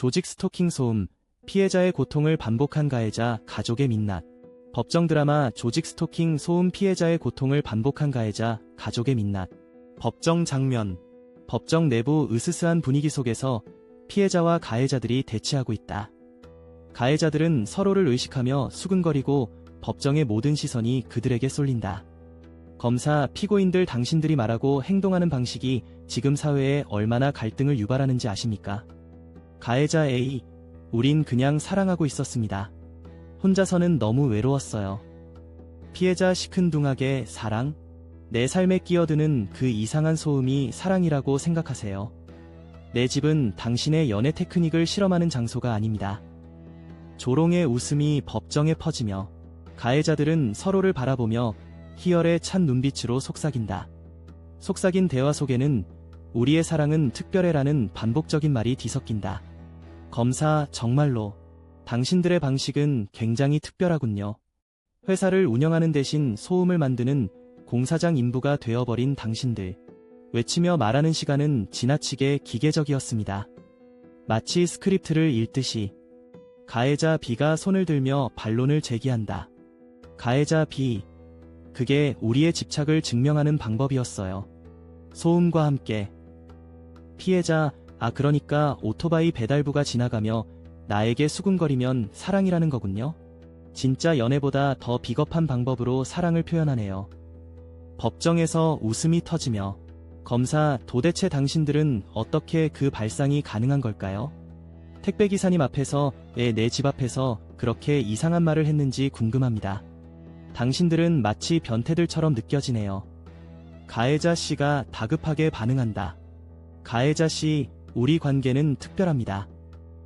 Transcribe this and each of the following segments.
조직 스토킹 소음, 피해자의 고통을 반복한 가해자, 가족의 민낯. 법정 드라마 조직 스토킹 소음 피해자의 고통을 반복한 가해자, 가족의 민낯. 법정 장면. 법정 내부 으스스한 분위기 속에서 피해자와 가해자들이 대치하고 있다. 가해자들은 서로를 의식하며 수근거리고 법정의 모든 시선이 그들에게 쏠린다. 검사, 피고인들 당신들이 말하고 행동하는 방식이 지금 사회에 얼마나 갈등을 유발하는지 아십니까? 가해자 A, 우린 그냥 사랑하고 있었습니다. 혼자서는 너무 외로웠어요. 피해자 시큰둥하게 사랑? 내 삶에 끼어드는 그 이상한 소음이 사랑이라고 생각하세요. 내 집은 당신의 연애 테크닉을 실험하는 장소가 아닙니다. 조롱의 웃음이 법정에 퍼지며 가해자들은 서로를 바라보며 희열에 찬 눈빛으로 속삭인다. 속삭인 대화 속에는 우리의 사랑은 특별해라는 반복적인 말이 뒤섞인다. 검사, 정말로 당신들의 방식은 굉장히 특별하군요. 회사를 운영하는 대신 소음을 만드는 공사장 인부가 되어버린 당신들. 외치며 말하는 시간은 지나치게 기계적이었습니다. 마치 스크립트를 읽듯이 가해자 B가 손을 들며 반론을 제기한다. 가해자 B. 그게 우리의 집착을 증명하는 방법이었어요. 소음과 함께. 피해자, 아, 그러니까 오토바이 배달부가 지나가며 나에게 수군거리면 사랑이라는 거군요. 진짜 연애보다 더 비겁한 방법으로 사랑을 표현하네요. 법정에서 웃음이 터지며 검사 도대체 당신들은 어떻게 그 발상이 가능한 걸까요? 택배기사님 앞에서 왜내집 앞에서 그렇게 이상한 말을 했는지 궁금합니다. 당신들은 마치 변태들처럼 느껴지네요. 가해자 씨가 다급하게 반응한다. 가해자 씨, 우리 관계는 특별합니다.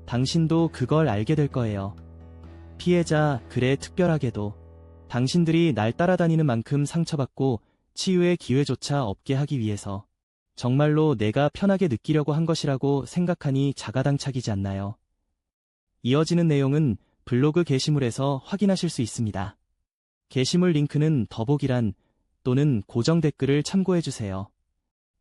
당신도 그걸 알게 될 거예요. 피해자, 그래 특별하게도 당신들이 날 따라다니는 만큼 상처받고 치유의 기회조차 없게 하기 위해서 정말로 내가 편하게 느끼려고 한 것이라고 생각하니 자가당착이지 않나요? 이어지는 내용은 블로그 게시물에서 확인하실 수 있습니다. 게시물 링크는 더보기란 또는 고정 댓글을 참고해주세요.